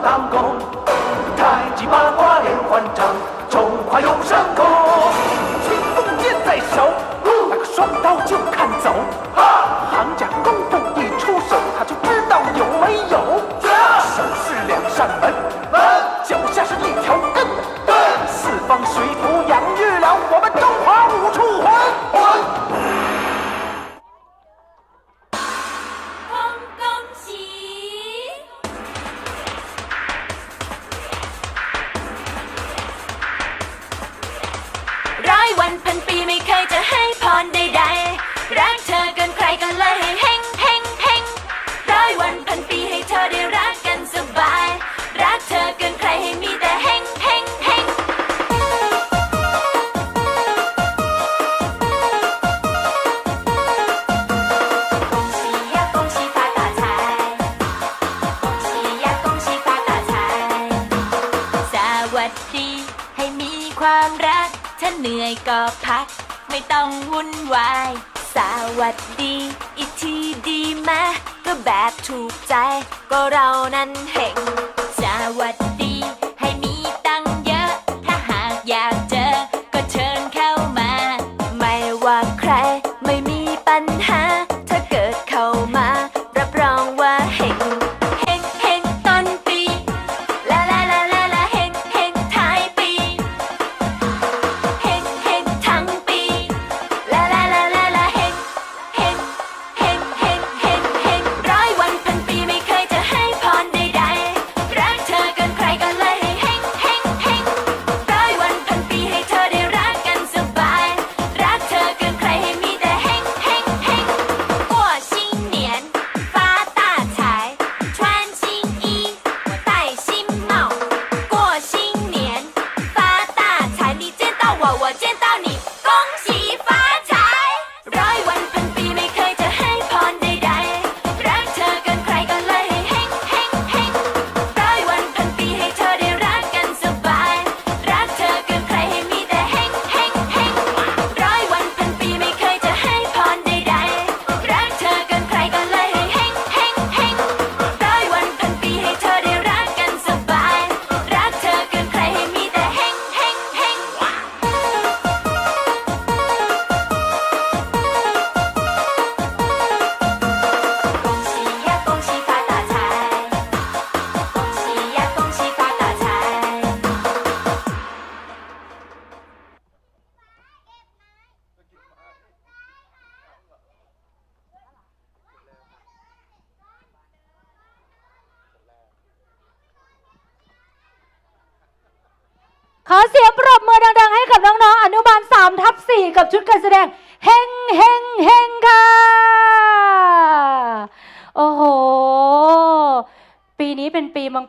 胆讲 พันปีไม่เคยจะให้พรใดๆรักเธอเกินใครก็เลยให้เฮงเฮงเฮงร้อยวันพันปีให้เธอได้รักกันสบาย รักเธอเกินใครให้มีแต่เฮงเฮงงสวัสดีให้มีความรัก ถ้าเหนื่อยก็พัก ไม่ต้องวุ่นวาย สวัสดี อีกทีดีไหมก็แบบถูกใจ ก็เรานั้นเห็ง 我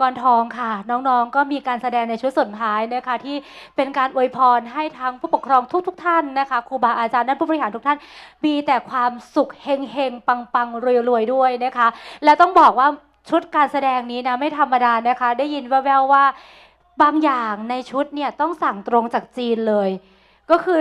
กรทองค่ะ น้องๆ ก็มีการแสดงในชุดสุดท้ายนะคะที่เป็นการอวยพรให้ทั้งผู้ปกครองทุก ๆ ท่านนะคะครูบาอาจารย์และผู้บริหารทุกท่าน มีแต่ความสุขเฮงเฮงปังปังๆรวยๆด้วยนะคะ และต้องบอกว่าชุดการแสดงนี้นะไม่ธรรมดานะคะ ได้ยินแว่วๆว่าบางอย่างในชุดเนี่ยต้องสั่งตรงจากจีนเลย ก็คือ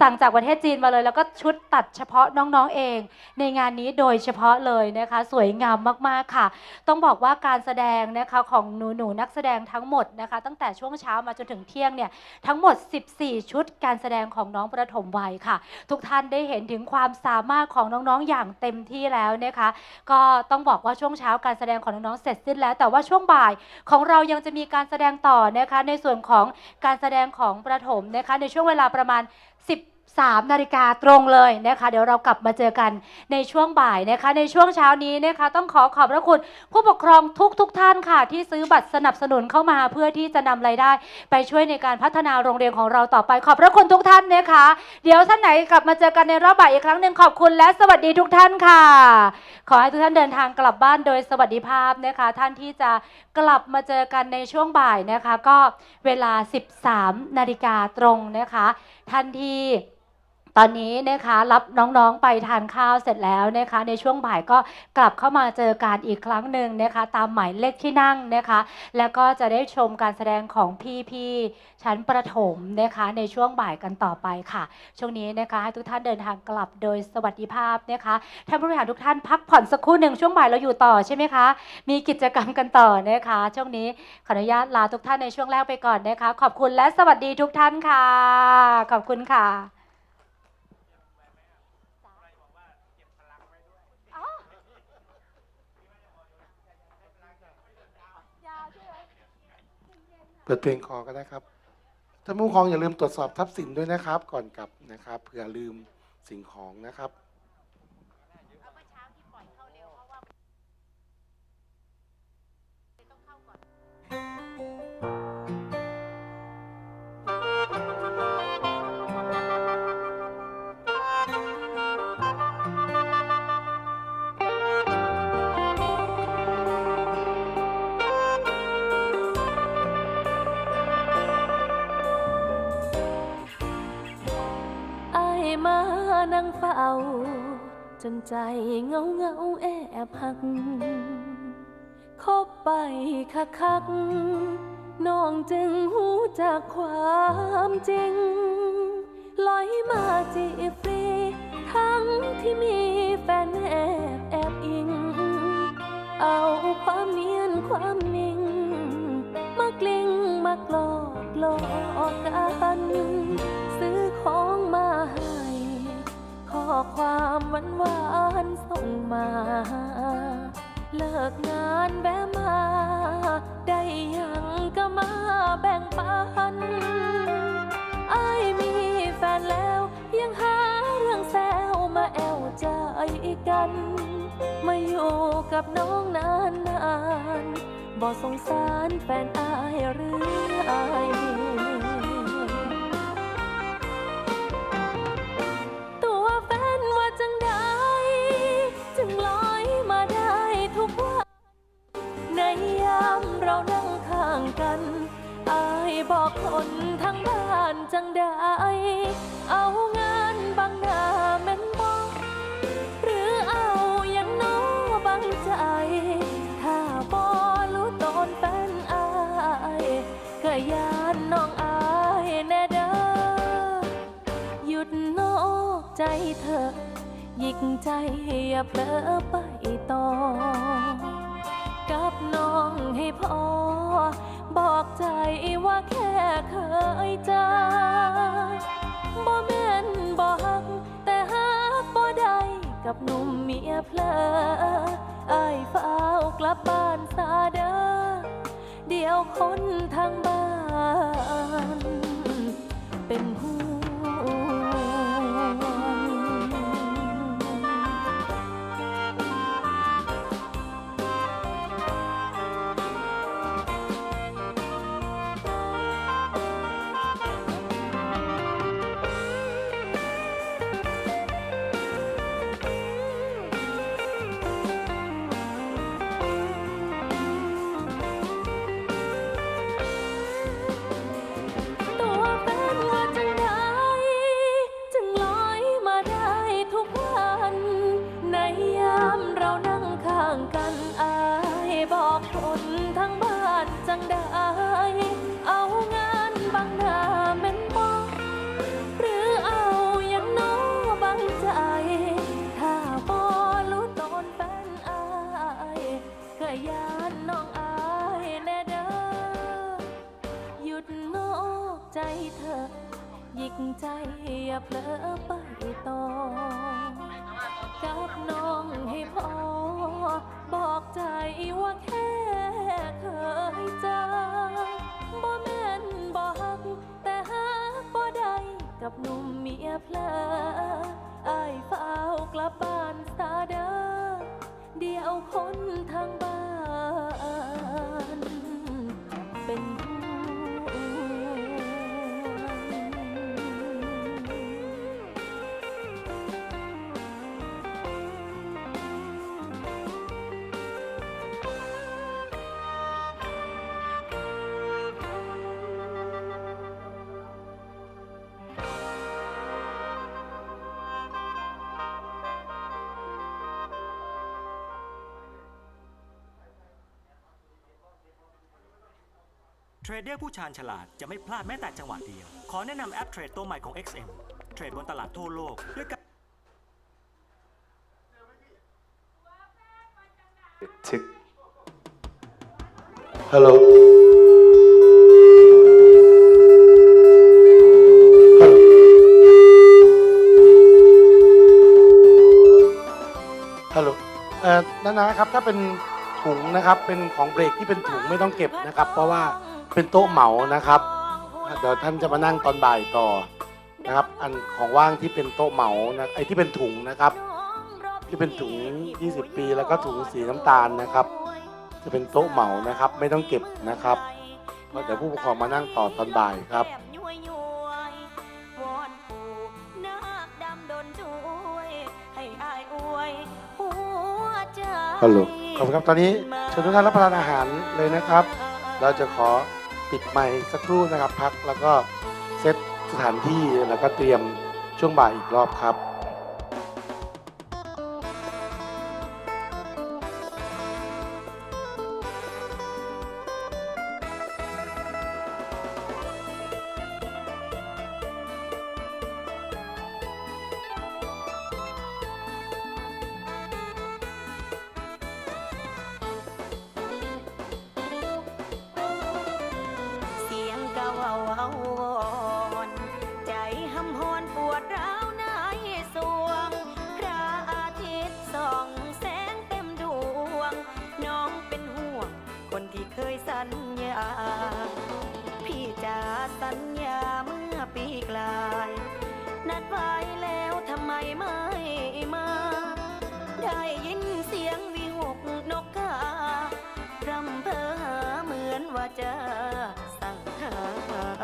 สั่งจากประเทศจีนมาเลย แล้วก็ชุดตัดเฉพาะน้องๆเอง ในงานนี้โดยเฉพาะเลยนะคะ สวยงามมากๆค่ะ ต้องบอกว่าการแสดงนะคะของหนูหนูๆนักแสดงทั้งหมดนะคะ ตั้งแต่ช่วงเช้ามาจนถึงเที่ยงเนี่ยทั้งหมด 14 ชุดการแสดงของน้องประถมวัยค่ะ ทุกท่านได้เห็นถึงความสามารถของน้องๆอย่างเต็มที่แล้วนะคะ ก็ต้องบอกว่าช่วงเช้าการแสดงของน้องๆเสร็จสิ้นแล้ว แต่ว่าช่วงบ่ายของเรายังจะมีการแสดงต่อนะคะในส่วนของการแสดงของประถมนะคะในช่วงเวลาประมาณ13 นาฬิกาตรงเลยนะคะ เดี๋ยวเรากลับมาเจอกันในช่วงบ่ายนะคะ ในช่วงเช้านี้นะคะ ต้องขอขอบพระคุณผู้ปกครองทุกทุกท่านค่ะ ที่ซื้อบัตรสนับสนุนเข้ามาเพื่อที่จะนำรายได้ ไปช่วยในการพัฒนาโรงเรียนของเราต่อไปขอบพระคุณทุกท่านนะคะ เดี๋ยวท่านไหนกลับมาเจอกันในรอบบ่ายอีกครั้งหนึ่งขอบคุณและสวัสดีทุกท่านค่ะ ขอให้ทุกท่านเดินทางกลับบ้านโดยสวัสดิภาพนะคะ ท่านที่จะกลับมาเจอกันในช่วงบ่ายนะคะ ก็เวลา 13 นาฬิกาตรงนะคะ ทันที ตอนนี้นะคะรับน้องๆไปทานข้าวเสร็จแล้วนะคะ ในช่วงบ่ายก็กลับเข้ามาเจอกันอีกครั้งหนึ่งนะคะ ตามหมายเลขที่นั่งนะคะ แล้วก็จะได้ชมการแสดงของพี่ๆชั้นประถมนะคะในช่วงบ่ายกันต่อไปค่ะ ช่วงนี้นะคะให้ทุกท่านเดินทางกลับโดยสวัสดิภาพนะคะท่านผู้บริหารทุกท่านพักผ่อนสักครู่หนึ่งช่วงบ่ายเราอยู่ต่อใช่ไหมคะ มีกิจกรรมกันต่อนะคะ ช่วงนี้ขออนุญาตลาทุกท่านในช่วงแรกไปก่อนนะคะ ขอบคุณและสวัสดีทุกท่านค่ะ ขอบคุณค่ะ ปิดเพลงคอก็ได้ครับท่านผู้ปกครองอย่าลืมตรวจสอบทรัพย์สินด้วยนะครับ ก่อนกลับนะครับเผื่อลืมสิ่งของนะครับา จนใจเงาเงาแอบหักคบไปคักคักน้องจึงหูจากความจริงลอยมาจีฟรี ทั้งที่มี ความหวานหวานส่งมา เลิกงานแวะมา ได้ยังก็มาแบ่งปันไอายมีแฟนแล้ว ยังหาเรื่องแซวมาแอวใจกัน มาอยู่กับน้องนานนานๆบ่สงสารแฟนอายหรือไอ เรานั่งข้างกัน อายบอกคนทั้งบ้านจังใดเอางานบางหน้าแม่นบอกหรือเอาอย่างน้อบังใจ ถ้าบอรู้ตนแฟนอายก็ยานน้องอายแน่เด้อหยุดนอกใจเธอหยิกใจอย่าเผลอไปต่อ น้องให้พอ บอกใจว่าแค่เคยเจอบ่แม่นบ่ฮัก แต่ฮักบ่ได้กับหนุ่มเมียเพลอไอ้ายฝ้าวกลับบ้านซาเด้อเดี๋ยวคนทางบ้าน ยานน้องอายแน่เด้อหยุดนอกใจเธอหยิกใจอย่าเผลอไปต่อกับน้องให้พอ บอกใจว่าแค่เคยเจอบ่แม่นบ่ฮัก แต่ฮักบ่ได้กับหนุ่มเมียเพลออายฝ้าวกลับบ้านซาเด้อเดียวคนทางบ้าน รดเดอร์ผู้ชาญฉลาดจะไม่พลาดแม้แต่จังหวะเดียว ขอแนะนำแอปเทรดตัวใหม่ของ XM เทรดบนตลาดทั่วโลกด้วยการทึกฮัลโหลฮัลโหลเอ่อนานาครับ ถ้าเป็นถุงนะครับ เป็นของเบรกที่เป็นถุงไม่ต้องเก็บนะครับ เพราะว่า เป็นโต๊ะเหมานะครับ เดี๋ยวท่านจะมานั่งตอนบ่ายต่อนะครับ อันของว่างที่เป็นโต๊ะเหมานะไอ้ที่เป็นถุงนะครับ ที่เป็นถุง 20 ปีแล้วก็ถุงสีน้ำตาลนะครับ จะเป็นโต๊ะเหมานะครับ ไม่ต้องเก็บนะครับเพราะเดี๋ยวผู้ปกครองมานั่งต่อตอนบ่ายครับฮัลโหลขอบคุณครับ ตอนนี้เชิญทุกท่านรับประทานอาหารเลยนะครับ เราจะขอ ปิดไมค์สักครู่นะครับพักแล้วก็เซตสถานที่แล้วก็เตรียมช่วงบ่ายอีกรอบครับ เว่าเว้าวอนใจหำหอนปวดร้าวในสวง พระอาทิตย์ส่องแสงเต็มดวง น้องเป็นห่วง คนที่เคยสัญญา พี่จะสัญญาเมื่อปีกลาย นัดไว้แล้วทำไมไม่มา ได้ยินเสียงวิหกนกการำเพอหาเหมือนว่าจะ uh-huh. uh-huh.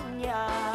ญญา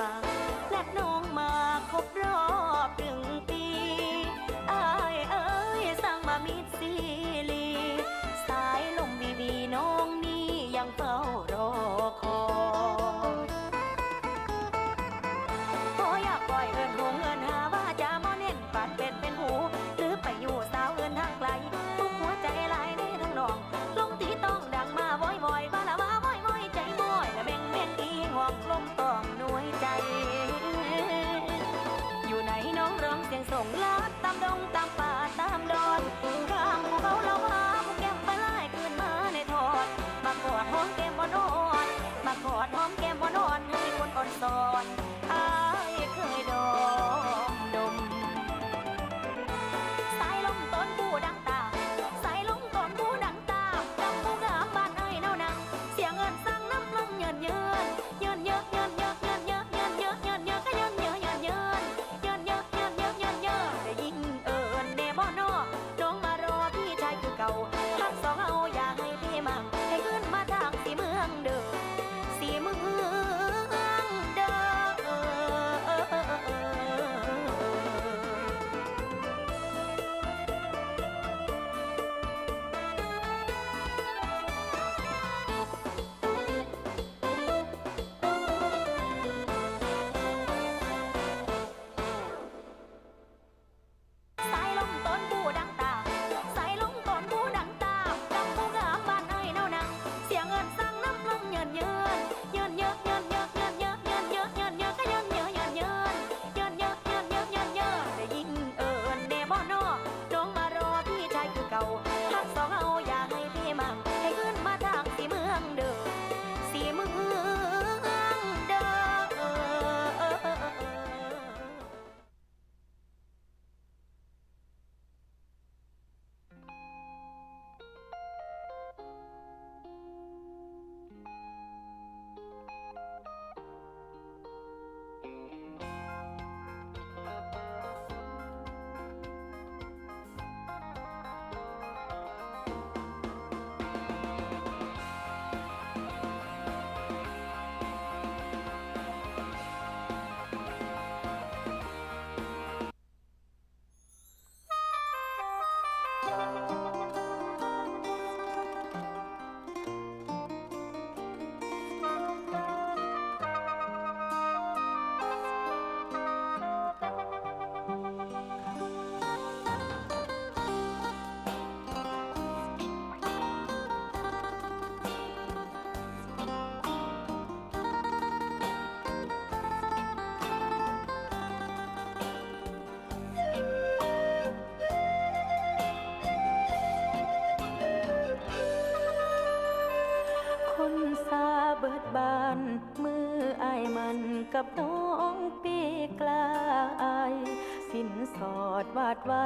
วาดไว้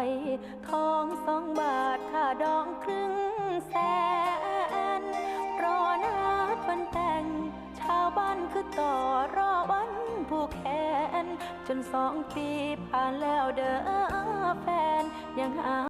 ทองสองบาทค่าดองครึ่งแสน รอนัดวันแต่ง ชาวบ้านคือต่อรอวันผู้แขน จนสองปีผ่านแล้วเด้อแฟนยังหา